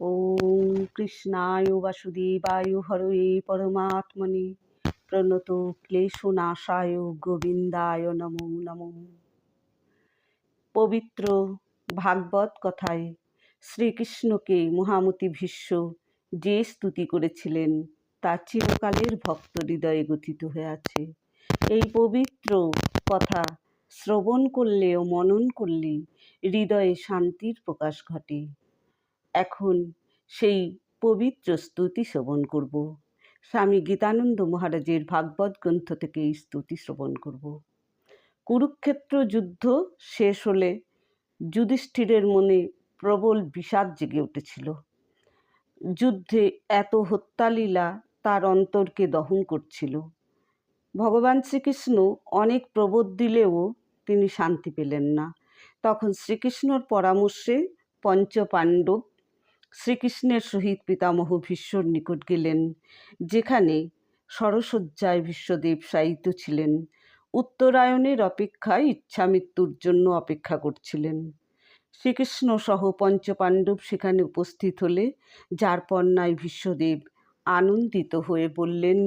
ওম কৃষ্ণায় বাসুদেবায় হরয়ে পরমাত্মনে প্রণত ক্লেশনাশায় গোবিন্দায় নমো নম পবিত্র ভাগবত কথায় শ্রীকৃষ্ণকে মহামতি ভীষ্ম যে স্তুতি করেছিলেন, তা চিরকালের ভক্ত হৃদয়ে গঠিত হয়ে আছে। এই পবিত্র কথা শ্রবণ করলে ও মনন করলে হৃদয়ে শান্তির প্রকাশ ঘটে। এখন সেই পবিত্র স্তুতি শ্রবণ করব। স্বামী গীতানন্দ মহারাজের ভাগবত গ্রন্থ থেকে এই স্তুতি শ্রবণ করব। কুরুক্ষেত্র যুদ্ধ শেষ হলে যুধিষ্ঠিরের মনে প্রবল বিষাদ জেগে উঠেছিল। যুদ্ধে এত হত্যালীলা তার অন্তরকে দহন করছিল। ভগবান শ্রীকৃষ্ণ অনেক প্রবোধ দিলেও তিনি শান্তি পেলেন না। তখন শ্রীকৃষ্ণর পরামর্শে পঞ্চপাণ্ডব শ্রীকৃষ্ণের সহিত পিতামহ ভীষ্মর নিকট গেলেন, যেখানে সরসজ্জায় ভীষ্মদেব শায়িত ছিলেন। উত্তরায়ণের অপেক্ষায় ইচ্ছামৃত্যুর জন্য অপেক্ষা করছিলেন। শ্রীকৃষ্ণ সহ পঞ্চপাণ্ডব সেখানে উপস্থিত হলে, যার পণ্যায় ভীষ্মদেব আনন্দিত হয়ে বললেন,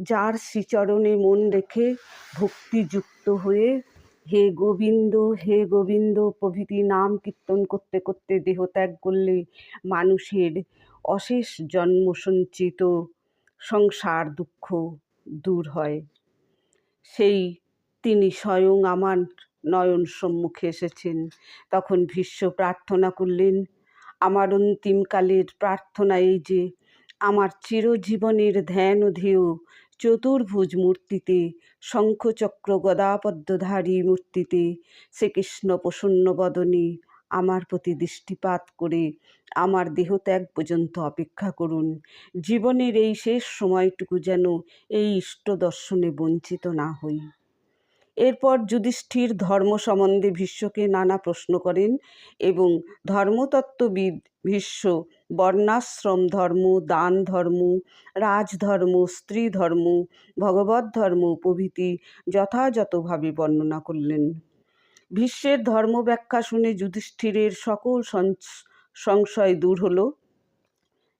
যার শ্রীচরণে মন রেখে ভক্তিযুক্ত হয়ে হে গোবিন্দ হে গোবিন্দ, প্রভৃতি নাম কীর্তন করতে করতে দেহত্যাগ করলে মানুষের অশেষ জন্ম সঞ্চিত সংসার দুঃখ দূর হয়। সেই তিনি স্বয়ং আমার নয়ন সম্মুখে এসেছেন। তখন ভীষ্ম প্রার্থনা করলেন, আমার অন্তিমকালের প্রার্থনা এই যে, আমার চিরজীবনের ধ্যান ও ধ্যেয় চতুর্ভুজ মূর্তিতে শঙ্খচক্র গদাপদ্মধারী মূর্তিতে শ্রীকৃষ্ণ প্রসন্ন বদনে আমার প্রতি দৃষ্টিপাত করে আমার দেহ ত্যাগ পর্যন্ত অপেক্ষা করুন। জীবনের এই শেষ সময়টুকু যেন এই ইষ্ট দর্শনে বঞ্চিত না হই। এরপর যুধিষ্ঠির ধর্ম সম্বন্ধে ভীষ্মকে নানা প্রশ্ন করেন এবং ধর্মতত্ত্ববিদ ভীষ্ম, বর্ণাশ্রম ধর্ম, দান ধর্ম রাজধর্ম স্ত্রী ধর্ম ভগবত ধর্ম প্রভৃতি যথাযথভাবে বর্ণনা করলেন। ভীষ্মের ধর্ম ব্যাখ্যা শুনে যুধিষ্ঠিরের সকল সংশয় দূর হলো।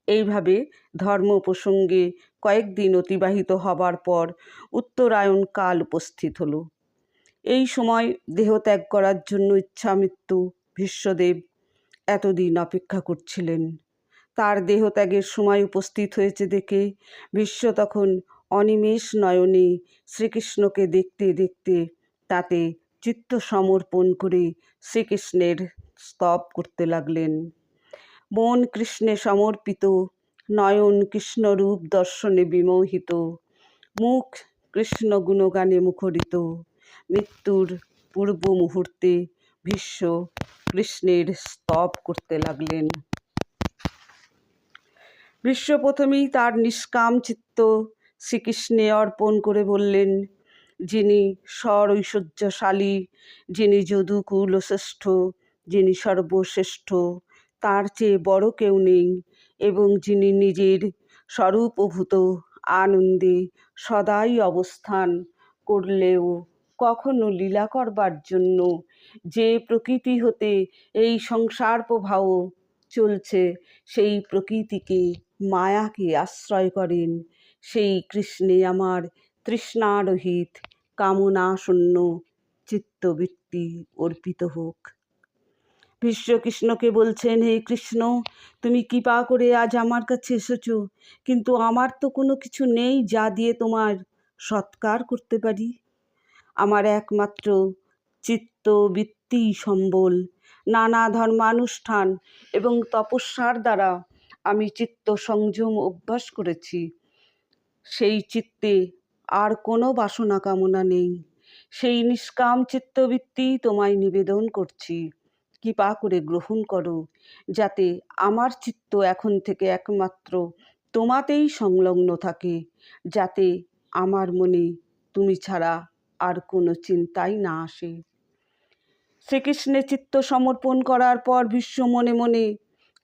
এইভাবে ধর্ম প্রসঙ্গে কয়েকদিন অতিবাহিত হবার পর উত্তরায়ণ কাল উপস্থিত হলো। এই সময় দেহ ত্যাগ করার জন্য ইচ্ছামৃত্যু ভীষ্মদেব এতদিন অপেক্ষা করছিলেন। তার দেহত্যাগের সময় উপস্থিত হয়েছে দেখে বিশ্ব তখন অনিমেষ নয়নে শ্রীকৃষ্ণকে দেখতে দেখতে তাতে চিত্ত সমর্পণ করে শ্রীকৃষ্ণের স্তব করতে লাগলেন। মন কৃষ্ণে সমর্পিত, নয়ন কৃষ্ণরূপ দর্শনে বিমোহিত, মুখ কৃষ্ণ গুণগানে মুখরিত মৃত্যুর পূর্ব মুহূর্তে ভীষ্ম কৃষ্ণের স্তব করতে লাগলেন। ভীষ্ম প্রথমেই তার নিষ্কাম চিত্ত শ্রীকৃষ্ণে অর্পণ করে বললেন, যিনি স্বর ঐশ্বর্যশালী যিনি যদুকুল শ্রেষ্ঠ, যিনি সর্বশ্রেষ্ঠ, তার চেয়ে বড় কেউ নেই এবং যিনি নিজের স্বরূপভূত আনন্দে সদাই অবস্থান করলেও কখনো লীলা করবার জন্য যে প্রকৃতি হতে এই সংসার প্রবাহ চলছে, সেই প্রকৃতিকে মায়াকে আশ্রয় করেন। সেই কৃষ্ণে আমার তৃষ্ণারহিত কামনা শূন্য চিত্তবৃত্তি অর্পিত হোক। ভীষ্ম কৃষ্ণকে বলছেন, হে কৃষ্ণ, তুমি কৃপা করে আজ আমার কাছে এসেছ, কিন্তু আমার তো কোনো কিছু নেই যা দিয়ে তোমার সৎকার করতে পারি। আমার একমাত্র চিত্ত, বৃত্তি, সম্বল, নানা ধর্মানুষ্ঠান এবং তপস্যার দ্বারা আমি চিত্ত সংযম অভ্যাস করেছি। সেই চিত্তে আর কোনো বাসনা কামনা নেই। সেই নিষ্কাম চিত্তবৃত্তি তোমায় নিবেদন করছি। কৃপা করে গ্রহণ করো, যাতে আমার চিত্ত এখন থেকে একমাত্র তোমাতেই সংলগ্ন থাকে, যাতে আমার মনে তুমি ছাড়া আর কোনো চিন্তাই না আসে। শ্রীকৃষ্ণের চিত্ত সমর্পণ করার পর বিশ্ব মনে মনে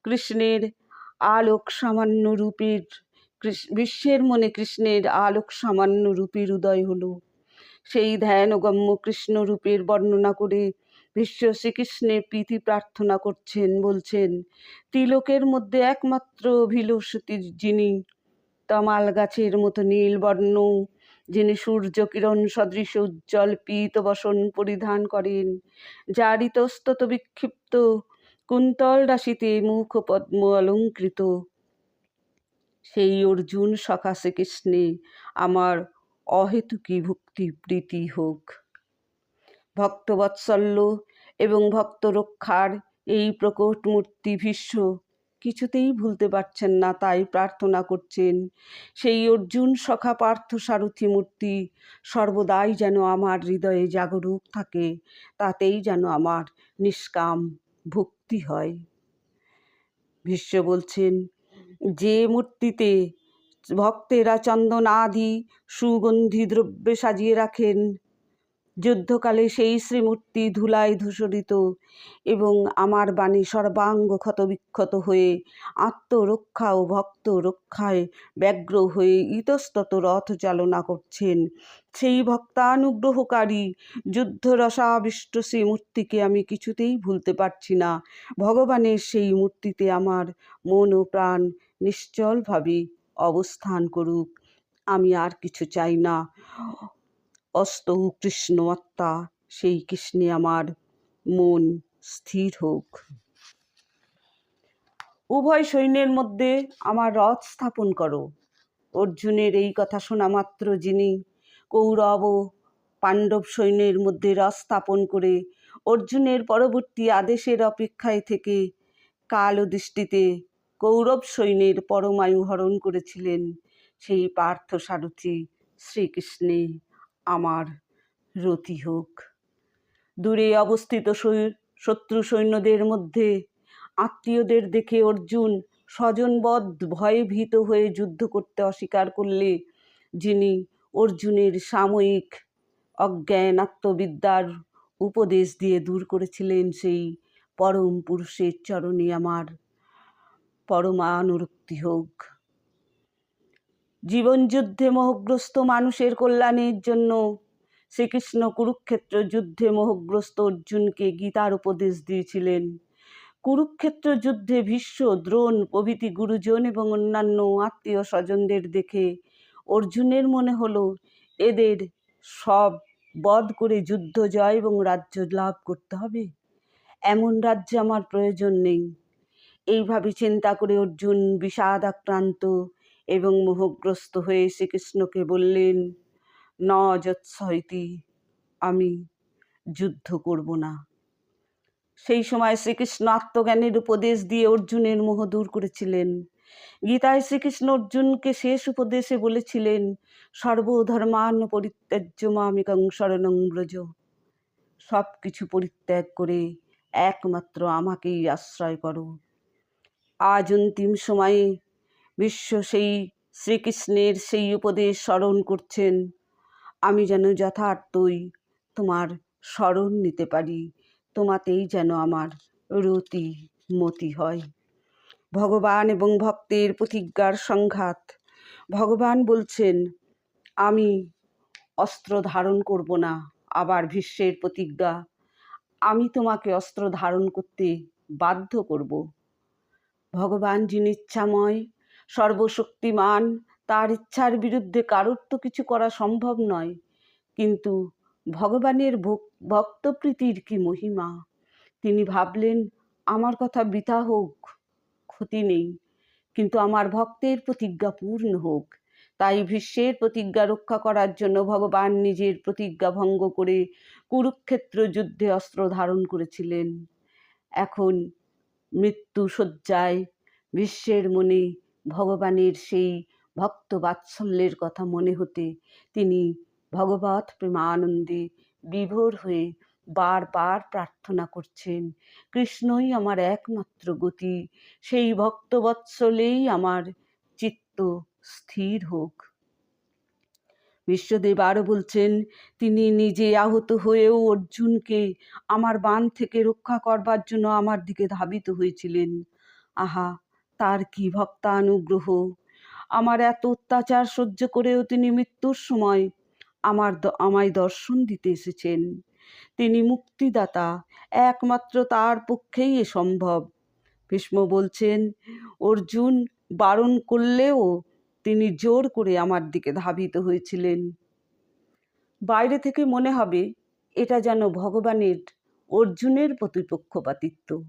কৃষ্ণের আলোক সামান্য রূপের বিশ্বের মনে কৃষ্ণের আলোক সামান্য রূপের উদয় হলো। সেই ধ্যানগম্য কৃষ্ণ রূপের বর্ণনা করে বিশ্ব শ্রীকৃষ্ণের প্রীতি প্রার্থনা করছেন, বলছেন তিলকের মধ্যে একমাত্র অভিলষিত যিনি তমাল গাছের মতো নীল বর্ণ যিনি সূর্য কিরণ সদৃশ উজ্জ্বল পীত বসন পরিধান করেন যার ইতস্তত বিক্ষিপ্ত কুন্তল রাশিতে মুখ পদ্ম অলঙ্কৃত। সেই অর্জুন সখা শ্রীকৃষ্ণে, আমার অহেতুকি ভক্তি প্রীতি হোক। ভক্তবৎসল্য এবং ভক্ত রক্ষার এই প্রকট মূর্তি ভীষ্ম কিছুতেই ভুলতে পারছেন না, তাই প্রার্থনা করছেন। সেই অর্জুন সখা পার্থ সারথী মূর্তি সর্বদাই যেন আমার হৃদয়ে জাগরুক থাকে, তাতেই যেন আমার নিষ্কাম ভক্তি হয়। ভীষ্ম বলছেন, যে মূর্তিতে ভক্তেরা চন্দন আদি সুগন্ধি দ্রব্যে সাজিয়ে রাখেন যুদ্ধকালে সেই শ্রীমূর্তি ধুলায় ধূসরিত এবং আমার বাণী সর্বাঙ্গ ক্ষত বিক্ষত হয়ে আত্মরক্ষা ও ভক্ত রক্ষায় ব্যগ্র হয়ে ইতস্তত রথ চালনা করছেন। সেই ভক্তানুগ্রহকারী যুদ্ধরসাবিষ্ট সেই মূর্তিকে আমি কিছুতেই ভুলতে পারছি না। ভগবানের সেই মূর্তিতে আমার মন ও প্রাণ নিশ্চলভাবে অবস্থান করুক। আমি আর কিছু চাই না। অস্ত কৃষ্ণ আত্মা, সেই কৃষ্ণে আমার মন স্থির হোক। উভয় সৈন্যের মধ্যে আমার রথ স্থাপন করো। অর্জুনের এই কথা শোনা মাত্র যিনি কৌরব ও পাণ্ডব সৈন্যের মধ্যে রথ স্থাপন করে অর্জুনের পরবর্তী আদেশের অপেক্ষায় থেকে কাল দৃষ্টিতে কৌরব সৈন্যের পরমায়ু হরণ করেছিলেন সেই পার্থ সারথী শ্রীকৃষ্ণে। আমার রতি হোক। দূরে অবস্থিত শত্রু সৈন্যদের মধ্যে আত্মীয়দের দেখে অর্জুন স্বজনবধ ভয়ে ভীত হয়ে যুদ্ধ করতে অস্বীকার করলে, যিনি অর্জুনের সাময়িক অজ্ঞান আত্মবিদ্যার উপদেশ দিয়ে দূর করেছিলেন, সেই পরম পুরুষের চরণে আমার পরমানুরক্তি হোক। জীবনযুদ্ধে মোহগ্রস্ত মানুষের কল্যাণের জন্য শ্রীকৃষ্ণ কুরুক্ষেত্র যুদ্ধে মোহগ্রস্ত অর্জুনকে গীতার উপদেশ দিয়েছিলেন। কুরুক্ষেত্র যুদ্ধে ভীষ্ম, দ্রোণ, প্রভৃতি গুরুজন এবং অন্যান্য আত্মীয় স্বজনদের দেখে অর্জুনের মনে হলো, এদের সব বধ করে যুদ্ধ, জয় এবং রাজ্য লাভ করতে হবে। এমন রাজ্য আমার প্রয়োজন নেই। এইভাবে চিন্তা করে অর্জুন বিষাদ আক্রান্ত এবং মোহগ্রস্ত হয়ে শ্রীকৃষ্ণকে বললেন, ন যৎসহিতি আমি যুদ্ধ করব না। সেই সময় শ্রীকৃষ্ণ আত্মজ্ঞানের উপদেশ দিয়ে অর্জুনের মোহ দূর করেছিলেন। গীতায় শ্রীকৃষ্ণ অর্জুনকে শেষ উপদেশে বলেছিলেন, সর্বধর্মান পরিত্যাজ্য মামিকং শরণং ব্রজ। সব কিছু পরিত্যাগ করে একমাত্র আমাকেই আশ্রয় করো। আজ অন্তিম সময়ে বিশ্ব সেই শ্রীকৃষ্ণের সেই উপদেশ স্মরণ করছেন। আমি যেন যথার্থই তোমার স্মরণ নিতে পারি, তোমাতেই যেন আমার রতি মতি হয়। ভগবান এবং ভক্তের প্রতিজ্ঞার সংঘাত। ভগবান বলছেন, আমি অস্ত্র ধারণ করব না, আবার ভীষ্মের প্রতিজ্ঞা। আমি তোমাকে অস্ত্র ধারণ করতে বাধ্য করব। ভগবান যিনি ইচ্ছাময় সর্বশক্তিমান। তার ইচ্ছার বিরুদ্ধে কারোর তো কিছু করা সম্ভব নয়। কিন্তু ভগবানের ভক্তপ্রীতির কি মহিমা? তিনি ভাবলেন, আমার কথা বৃথা হোক, ক্ষতি নেই। কিন্তু আমার ভক্তের প্রতিজ্ঞা পূর্ণ হোক। তাই ভীষ্মের প্রতিজ্ঞা রক্ষা করার জন্য ভগবান নিজের প্রতিজ্ঞা ভঙ্গ করে কুরুক্ষেত্র যুদ্ধে অস্ত্র ধারণ করেছিলেন। এখন মৃত্যু শয্যায় বিশ্বের মনে ভগবানের সেই ভক্ত বাৎসল্যের কথা মনে হতে তিনি ভগবত প্রেমানন্দে বিভোর হয়ে বারবার প্রার্থনা করছেন, কৃষ্ণই আমার একমাত্র গতি, সেই ভক্তবৎসলেই আমার চিত্ত স্থির হোক বিশ্বদেব আরও বলছেন, তিনি নিজে আহত হয়েও অর্জুনকে আমার বান থেকে রক্ষা করবার জন্য আমার দিকে ধাবিত হয়েছিলেন। আহা তার কি ভক্তানুগ্রহ? আমার এত অত্যাচার সহ্য করেও তিনি মৃত্যুর সময় আমার আমায় দর্শন দিতে এসেছেন। তিনি মুক্তিদাতা, একমাত্র তার পক্ষেই এ সম্ভব। ভীষ্ম বলছেন, অর্জুন বারণ করলেও তিনি জোর করে আমার দিকে ধাবিত হয়েছিলেন। বাইরে থেকে মনে হবে, এটা যেন ভগবানের, অর্জুনের প্রতিপক্ষপাতিত্ব।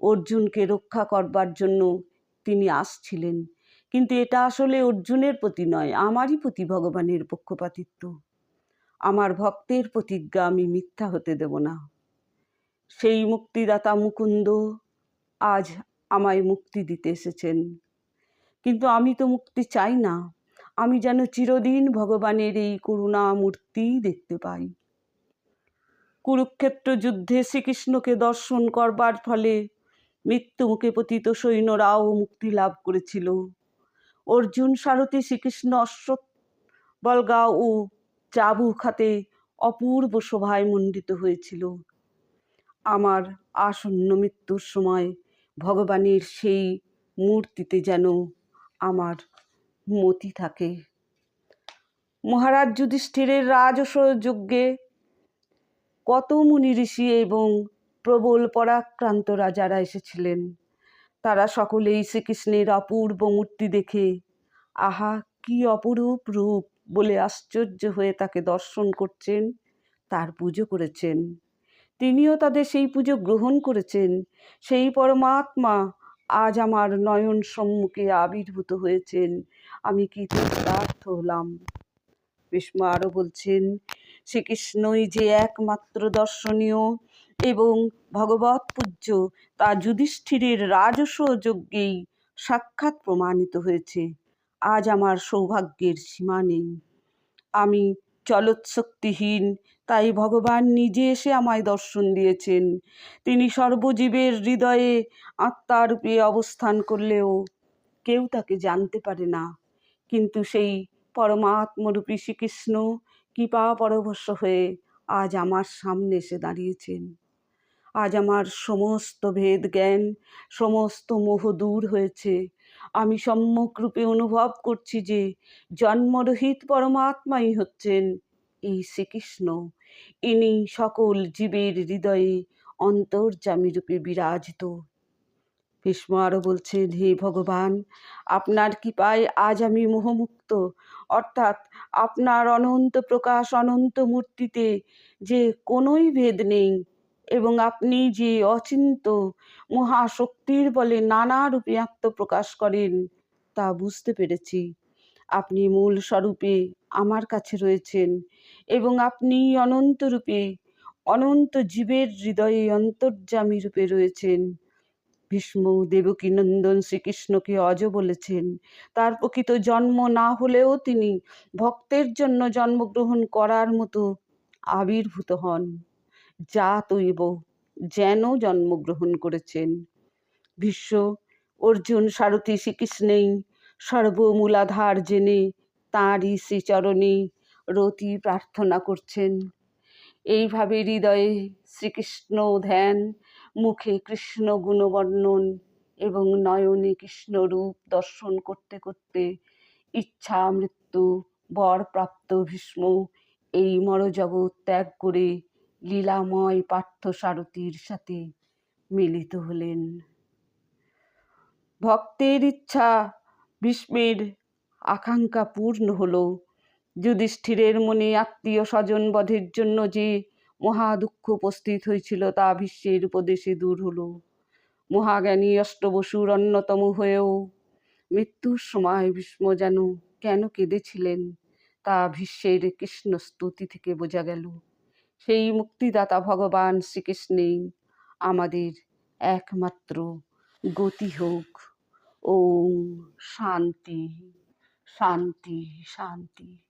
অর্জুনকে রক্ষা করবার জন্য তিনি আসছিলেন। কিন্তু এটা আসলে অর্জুনের প্রতি নয়, আমারই প্রতি ভগবানের পক্ষপাতিত্ব। আমার ভক্তের প্রতিজ্ঞা আমি মিথ্যা হতে দেব না। সেই মুক্তিদাতা মুকুন্দ আজ আমায় মুক্তি দিতে এসেছেন। কিন্তু আমি তো মুক্তি চাই না, আমি যেন চিরদিন ভগবানের এই করুণা মূর্তি দেখতে পাই। কুরুক্ষেত্র যুদ্ধে শ্রীকৃষ্ণকে দর্শন করবার ফলে মৃত্যুমুখে পতিত সৈন্যরাও মুক্তি লাভ করেছিল। অর্জুন, সারথী, শ্রীকৃষ্ণ অশ্বৎ বলগা ও চাবু খাতে অপূর্ব শোভায় মণ্ডিত হয়েছিল। আমার আসন্ন মৃত্যুর সময় ভগবানের সেই মূর্তিতে যেন আমার মতি থাকে। মহারাজ যুধিষ্ঠিরের রাজস যজ্ঞে কত মুনি ঋষি এবং প্রবল পরাক্রান্ত রাজারা এসেছিলেন। তারা সকলেই শ্রীকৃষ্ণের অপূর্ব মূর্তি দেখে, আহা, কি অপরূপ রূপ বলে আশ্চর্য হয়ে তাকে দর্শন করছেন, তার পুজো করেছেন। তিনিও তাদের সেই পুজো গ্রহণ করেছেন। সেই পরমাত্মা আজ আমার নয়ন সম্মুখে আবির্ভূত হয়েছেন। আমি কি কৃতার্থ হলাম? ভীষ্ম আরও বলছেন, শ্রীকৃষ্ণই যে একমাত্র দর্শনীয় এবং ভগবত পূজ্য তা যুধিষ্ঠিরের রাজস্ব যজ্ঞেই সাক্ষাৎ প্রমাণিত হয়েছে। আজ আমার সৌভাগ্যের সীমা নেই। আমি চলৎশক্তিহীন, তাই ভগবান নিজে এসে আমায় দর্শন দিয়েছেন। তিনি সর্বজীবের হৃদয়ে আত্মারূপে অবস্থান করলেও কেউ তাকে জানতে পারে না। কিন্তু সেই পরমাত্মরূপী শ্রীকৃষ্ণ কৃপা পরবশ হয়ে আজ আমার সামনে এসে দাঁড়িয়েছেন। আজ আমার সমস্ত ভেদ জ্ঞান, সমস্ত মোহ দূর হয়েছে। আমি সম্যক রূপে অনুভব করছি যে জন্মরহিত পরমাত্মাই হচ্ছেন এই শ্রীকৃষ্ণ। ইনি সকল জীবের হৃদয়ে অন্তর্জামী রূপে বিরাজিত। ভীষ্ম আরও বলছেন, হে ভগবান, আপনার কৃপায় আজ আমি মোহমুক্ত। অর্থাৎ আপনার অনন্ত প্রকাশ, অনন্ত মূর্তিতে যে কোনোই ভেদ নেই এবং আপনি যে অচিন্ত মহাশক্তির বলে নানা রূপে আত্মপ্রকাশ করেন, তা বুঝতে পেরেছি। আপনি মূল স্বরূপে আমার কাছে রয়েছেন এবং আপনি অনন্ত রূপে, অনন্ত জীবের হৃদয়ে অন্তর্যামী রূপে রয়েছেন। ভীষ্ম দেবকী নন্দন শ্রীকৃষ্ণকে অজ বলেছেন। তার প্রকৃত জন্ম না হলেও তিনি ভক্তের জন্য জন্মগ্রহণ করার মতো আবির্ভূত হন। যা তৈব যেন জন্মগ্রহণ করেছেন। ভীষ্ম, অর্জুন, সারথী শ্রীকৃষ্ণেই সর্বমূলাধার জেনে তাঁরই শ্রীচরণে রতি প্রার্থনা করছেন। এইভাবে হৃদয়ে শ্রীকৃষ্ণ ধ্যান, মুখে কৃষ্ণ গুণবর্ণন এবং নয়নে কৃষ্ণ রূপ দর্শন করতে করতে ইচ্ছা মৃত্যু বর প্রাপ্ত ভীষ্ম এই মরজগৎ ত্যাগ করে লীলাময় পার্থ সারথীর সাথে মিলিত হলেন। ভক্তের ইচ্ছা, ভীষ্মের আকাঙ্ক্ষা পূর্ণ হলো। যুধিষ্ঠিরের মনে আত্মীয় স্বজন বধের জন্য যে মহা দুঃখ উপস্থিত হয়েছিল তা ভীষ্মের উপদেশে দূর হল। মহাজ্ঞানী অষ্টবসুর অন্যতম হয়েও মৃত্যুর সময় ভীষ্ম যেন কেন কেঁদেছিলেন তা ভীষ্মের কৃষ্ণ স্তুতি থেকে বোঝা গেল। সেই মুক্তিদাতা ভগবান শ্রীকৃষ্ণেই আমাদের একমাত্র গতি হোক। ও শান্তি শান্তি শান্তি।